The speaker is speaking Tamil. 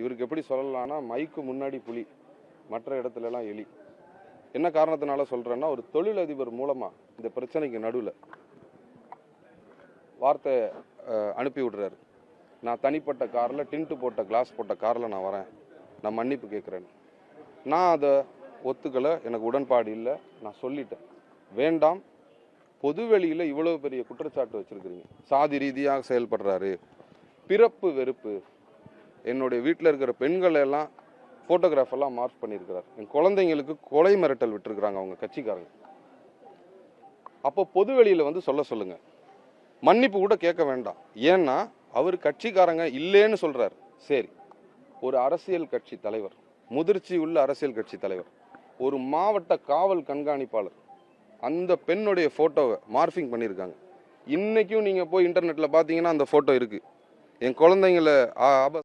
இவருக்கு எப்படி சொல்லலாம்னா மைக்கு முன்னாடி புலி மற்ற இடத்துலலாம் எலி. என்ன காரணத்தினால சொல்கிறேன்னா ஒரு தொழிலதிபர் மூலமாக இந்த பிரச்சனைக்கு நடுவில் வார்த்தை அனுப்பி விடுறாரு. நான் தனிப்பட்ட காரில் டின்ட்டு போட்ட கிளாஸ் போட்ட காரில் நான் வரேன். நான் மன்னிப்பு கேட்குறேன். நான் அதை ஒத்துக்கலை எனக்கு உடன்பாடு இல்லை நான் சொல்லிட்டேன். வேண்டாம் பொதுவெளியில் இவ்வளோ பெரிய குற்றச்சாட்டு வச்சுருக்குறீங்க. சாதி ரீதியாக செயல்படுறாரு. பிறப்பு வெறுப்பு என்னுடைய வீட்டில் இருக்கிற பெண்கள் எல்லாம் ஃபோட்டோகிராஃபெல்லாம் மார்க் பண்ணியிருக்கிறார். என் குழந்தைங்களுக்கு கொலை மிரட்டல் விட்டுருக்குறாங்க அவங்க கட்சிக்காரங்க. அப்போ பொதுவெளியில் வந்து சொல்ல சொல்லுங்கள் மன்னிப்பு கூட கேட்க வேண்டாம். ஏன்னா அவர் கட்சிக்காரங்க இல்லைன்னு சொல்கிறார் சரி ஒரு அரசியல் கட்சி தலைவர் முதிர்ச்சி உள்ள அரசியல் கட்சி தலைவர் ஒரு மாவட்ட காவல் கண்காணிப்பாளர் அந்த பெண்ணுடைய ஃபோட்டோவை மார்ஃபிங் பண்ணியிருக்காங்க. இன்றைக்கும் நீங்கள் போய் இன்டர்நெட்டில் பார்த்தீங்கன்னா அந்த ஃபோட்டோ இருக்குது என் குழந்தைங்கள ஆ- ஆப